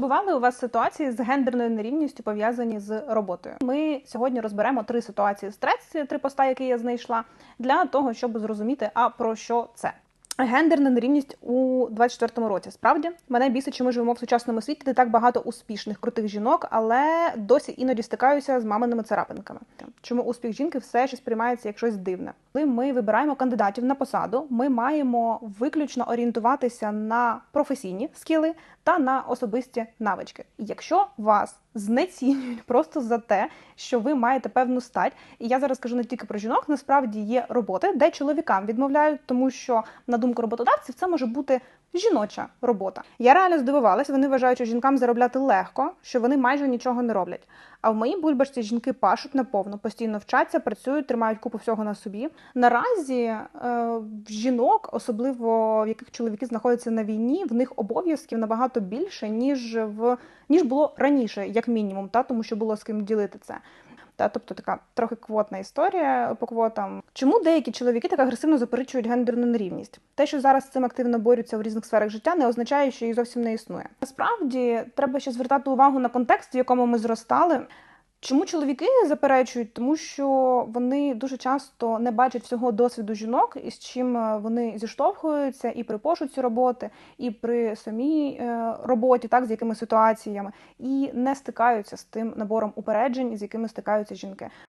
Бували у вас ситуації з гендерною нерівністю пов'язані з роботою. Ми сьогодні розберемо три ситуації стрес, три поста, які я знайшла, для того, щоб зрозуміти, а про що це. Гендерна нерівність у 24-му році. Справді мене бісить, що ми живемо в сучасному світі, де так багато успішних крутих жінок, але досі іноді стикаюся з маминими царапинками. Чому успіх жінки все ще сприймається як щось дивне? Коли ми вибираємо кандидатів на посаду, ми маємо виключно орієнтуватися на професійні скіли та на особисті навички. Якщо вас знецінюють просто за те, що ви маєте певну стать, і я зараз кажу не тільки про жінок, насправді є роботи, де чоловікам відмовляють, тому що на думку роботодавців це може бути жіноча робота. Я реально здивувалася. Вони вважають, що жінкам заробляти легко, що вони майже нічого не роблять. А в моїй бульбашці жінки пашуть наповну, постійно вчаться, працюють, тримають купу всього на собі. Наразі е, в жінок, особливо в яких чоловіки знаходяться на війні, в них обов'язків набагато більше ніж в ніж було раніше, як мінімум, та тому що було з ким ділити це. Та, тобто така трохи квотна історія по квотам. Чому деякі чоловіки так агресивно заперечують гендерну нерівність? Те, що зараз цим активно борються в різних сферах життя, не означає, що її зовсім не існує. Насправді треба ще звертати увагу на контекст, в якому ми зростали. Чому чоловіки заперечують? Тому що вони дуже часто не бачать всього досвіду жінок, із чим е, вони зіштовхуються і при пошуці роботи, і при самій е, роботі, так з якими ситуаціями, і не стикаються з тим набором упереджень, з якими стикаються жінки.